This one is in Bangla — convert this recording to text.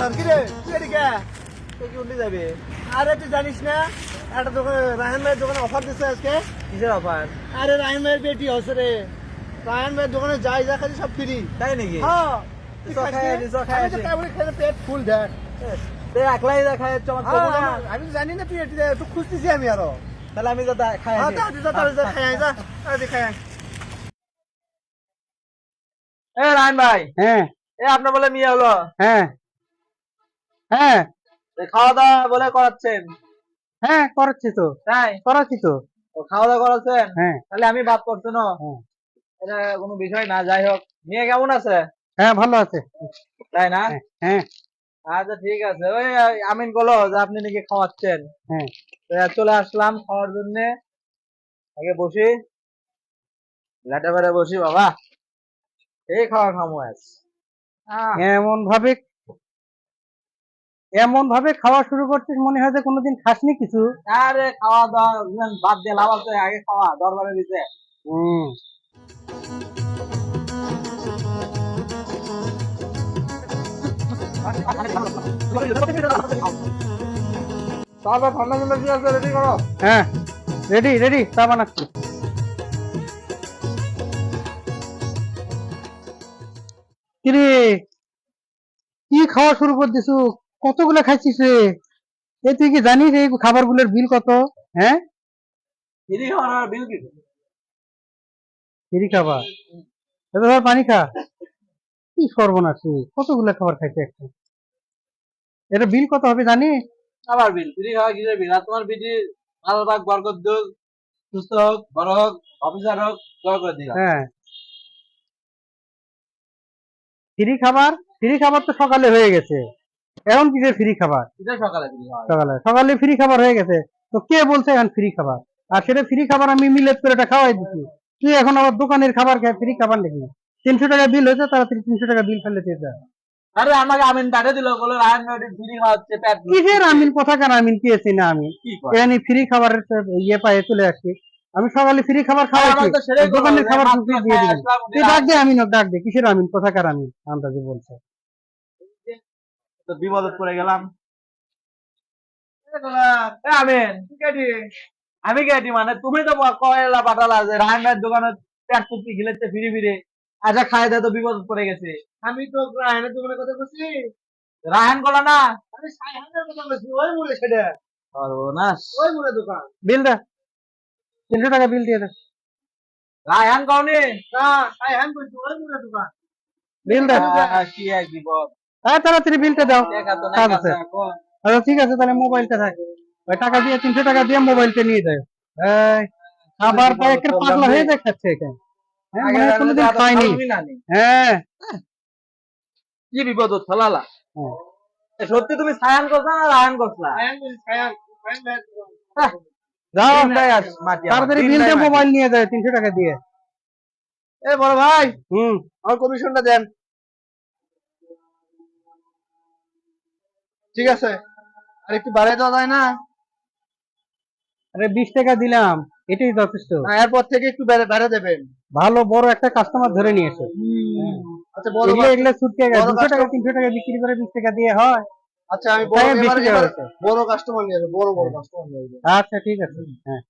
গেলাম কি রে তুই এদিকে তুই কি উল্টে যাবে? আরে তুই জানিস না একটা দোকানে রায়ন ভাইয়ের দোকানে অফার দিচ্ছে আজকে। কিসের অফার আরে রায়ন ভাইয়ের বেটি হচ্ছে রে। রায়ন ভাইয়ের দোকানে যাই যা খালি সব ফ্রি তাই নাকি? হ্যাঁ। আমি পেট ফুল দেখ। একলাই দেখায় হ্যাঁ, আমি জানি না তুই এটি একটু খুঁজতেছি আমি আরও। তাহলে আমি তো খাই হ্যাঁ যা খাই এ রায়ন ভাই। হ্যাঁ। এ আপনার বলে মিয়া হলো। হ্যাঁ। হ্যাঁ। খাওয়া দাওয়া বলে করাচ্ছেন? হ্যাঁ করাচ্ছি তো। তাই? করাচ্ছি তো। খাওয়া দাওয়া করাচ্ছেন? হ্যাঁ। তাহলে আমি বাদ করছ না? হ্যাঁ। এটা কোনো বিষয় না যাই হোক। মেয়ে কেমন আছে? হ্যাঁ ভালো আছে। তাই না? হ্যাঁ হ্যাঁ। আচ্ছা ঠিক আছে। ওই আমিন বলো যে আপনি নাকি খাওয়াচ্ছেন। হ্যাঁ। চলে আসলাম খাওয়ার জন্য। আগে বসি। লাটে বেড়ে বসি বাবা। এই খাওয়া খামো আজ। এমন ভাবে এমন ভাবে খাওয়া শুরু করছিস মনে হয় যে কোনোদিন খাসনি কিছু? আরে খাওয়া দাওয়া বাদ দিয়ে লাভ আছে আগে খাওয়া দরবারে দিতে। হুম। তারপর ঠান্ডা ঠান্ডা কি আছে? রেডি করো? হ্যাঁ। রেডি রেডি চা বানাচ্ছি। কিরে? কি খাওয়া শুরু করে দিছু? কতগুলো খাইছিস রে? এ তুই কি জানিস এই খাবারগুলোর বিল কত? হ্যাঁ? ফ্রি খাবার এটা ধর পানি খা। কি সর্বনাশ কতগুলো খাবার খাইছে একটা? এটা বিল কত হবে জানিস আবার বিল ফ্রি খাওয়া কিসের বিল? আর তোমার বিটি ভালো থাক বরকত দুক সুস্থ হোক বড় হোক অফিসার হোক দয়া করে দিলাম। হ্যাঁ। ফ্রি খাবার? ফ্রি খাবার তো সকালে হয়ে গেছে। এখন কিসের ফ্রি খাবার? সকালে সকালে। সকালে ফ্রি খাবার হয়ে গেছে। তো কে বলছে এখন ফ্রি খাবার? আর সেটা ফ্রি খাবার আমি মিলেট করে এটা খাওয়াই দিচ্ছি তুই এখন আবার দোকানের খাবার খাই ফ্রি খাবার নাকি? তিনশো টাকা বিল হয়েছে তাড়াতাড়ি তিনশো টাকা বিল ফেলে দিয়ে যা। আরে আমাকে আমিন পাঠিয়ে দিল বলে রায়ন ফ্রি খাওয়াচ্ছে কিসের আমিন? কোথাকার আমিন? কি আছি না আমি এখানে ফ্রি খাবারের ইয়ে পায়ে চলে আসছি। আমি সকালে ফ্রি খাবার আমার সেটাই দোকানের খাবার দিয়ে আসলাম, তুই ডাক দে আমিন ডাক দে। কিসের আমিন? কোথাকার আমিন? আন্দাজে বলছে। তো বিপদে পড়ে গেলাম। আমিন আমি কেটি মানে? তুমি তো কয়লা পাঠালা যে রায়নের দোকানে পেট কুপি গিলেছে ফিরে ফিরে। আচ্ছা খাই দে তো বিপদ পড়ে গেছে। আমি তো রায়নের দোকানের কথা বলছি। রায়ন কলা না? আমি সাইহানের দোকান বলছি ওই মুড়ে সেটা। সর্বনাশ। ওই মুড়ে দোকান। বিল দে। তিনশো টাকা বিল দিয়ে দে। রায়হান কওনি? না সাইহান বলছি ওই মুড়ে দোকান। বিল দে। কি এক বিপদ। হ্যাঁ তাড়াতাড়ি বিলটা দাও। কাজ আছে। আচ্ছা ঠিক আছে তাহলে মোবাইলটা থাক ওই টাকা দিয়ে তিনশো টাকা দিয়ে মোবাইলটা নিয়ে যায় খাবার পায় একটা পাগলা হয়ে যায় খাচ্ছে এখানে। হ্যাঁ হয় কোনোদিন। হ্যাঁ। কি বিপদ ফলালা হ্যাঁ। সত্যি তুমি সায়ান করছ না রায়ন দোকান। যাও। তাড়াতাড়ি বিলটা মোবাইল নিয়ে যায় তিনশো টাকা দিয়ে। এ বড় ভাই হুম। আমার কমিশনটা দেন। ঠিক আছে? আর একটু বাড়াই দেওয়া যায় না? আরে বিশ টাকা দিলাম এটাই যথেষ্ট। এরপর থেকে একটু বেড়ে দেবেন। ভালো বড় একটা কাস্টমার ধরে নিয়ে এসো। আচ্ছা বড় এগুলো ছুটকে বড় দুশো টাকা তিনশো টাকা বিক্রি করে বিশ টাকা দিয়ে হয়। আচ্ছা আমি বড় কাস্টমার নিয়ে যাব বড় বড় কাস্টমার নিয়ে যাব আচ্ছা ঠিক আছে। হ্যাঁ।